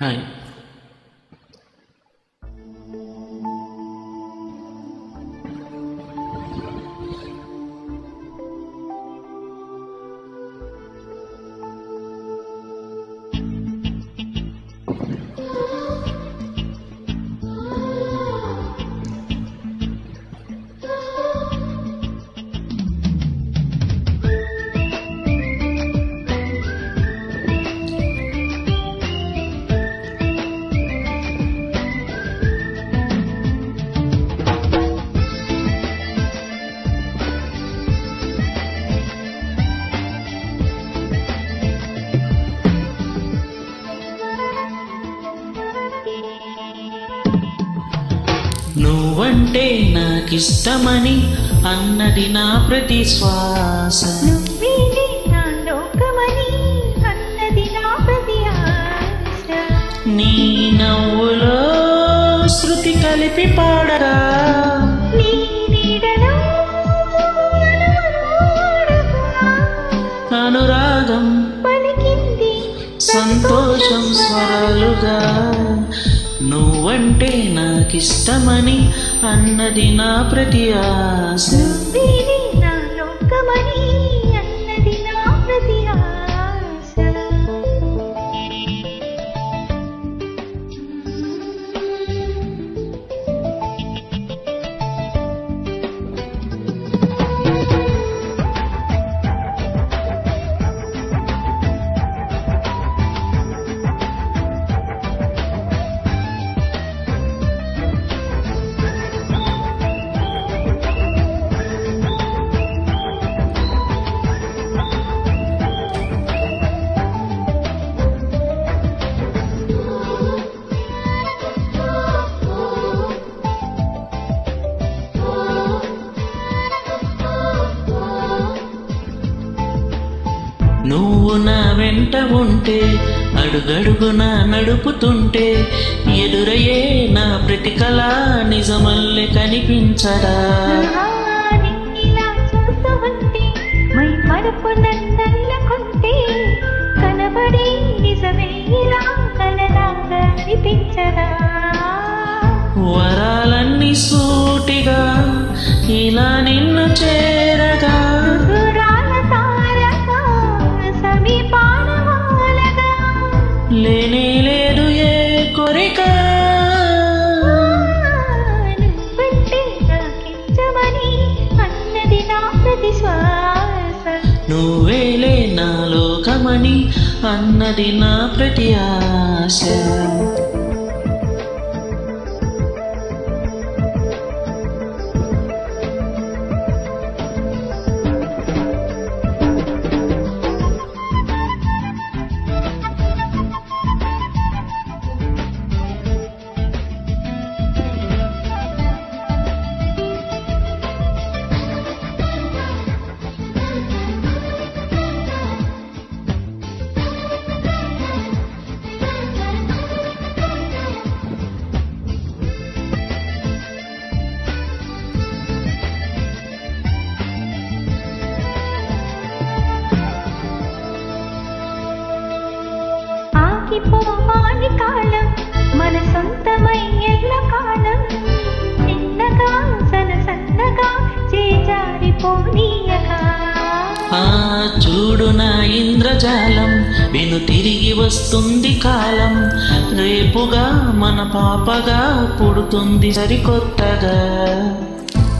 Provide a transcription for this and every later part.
Hi. నువ్వంటే నాకిష్టమని అన్నది నా ప్రతి శ్వాస నా లోకమని అన్నది నా ప్రతి ఆశ నీ నవ్వులో శృతి కలిపి పాడరా. అనురాగం పలికింది సంతోషం స్వరాలుగా. నువ్వంటే నాకిష్టమని అన్నది నా ప్రతి ఆశ. నా లోకమని నువ్వు నా వెంట ఉంటే అడుగడుగున నడుపుతుంటే ఎదురయ్యే నా ప్రతి కళ నిజమల్లె కనిపించరా కనబడే నిజమే ఇలా కలలాగా అనిపించదా? వరాలన్నీ సూటిగా లేనే లేదు ఏ కోరిక. నువ్వంటే నాకిష్టమని అన్నది నా నువ్వేలే నా లోకమని అన్నది నా ప్రతి ఆశ. కాలం మన సొంతమై ఎల్ల కాలం. చిన్నగా సన సన్నగా చేజారిపోనీయగా చూడు నా ఇంద్రజాలం విను తిరిగి వస్తుంది కాలం. రేపుగా మన పాపగా పుడుతుంది సరికొత్తగా.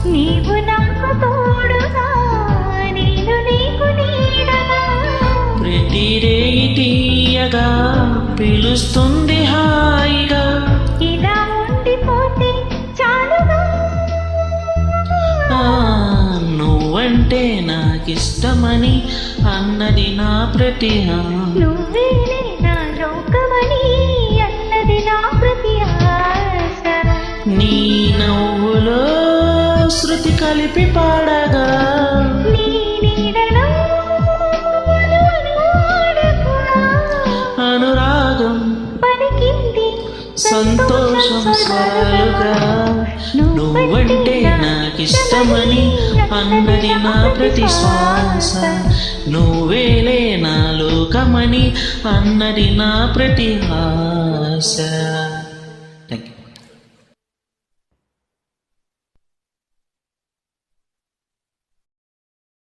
నీవు నాకు తోడుగా నేను నీకు నీడగా. ప్రతి రేయి తీయగా పిలుస్తుంది హాయిగా. ఇలా ఉండిపోతే చాలుగా. నువ్వంటే నాకిష్టమని అన్నది నా ప్రతి ఆ. నువ్వేనే నా లోకమని అన్నది నా ప్రతి ఆశ. నీ నవ్వులో శృతి కలిపి పాడగా. సంతోషం స్వరాలుగా నువ్వంటే నాకిష్టమని అన్నది నా ప్రతి శ్వాస నువ్వేలే నా లోకమని అన్నది నా ప్రతి ఆశ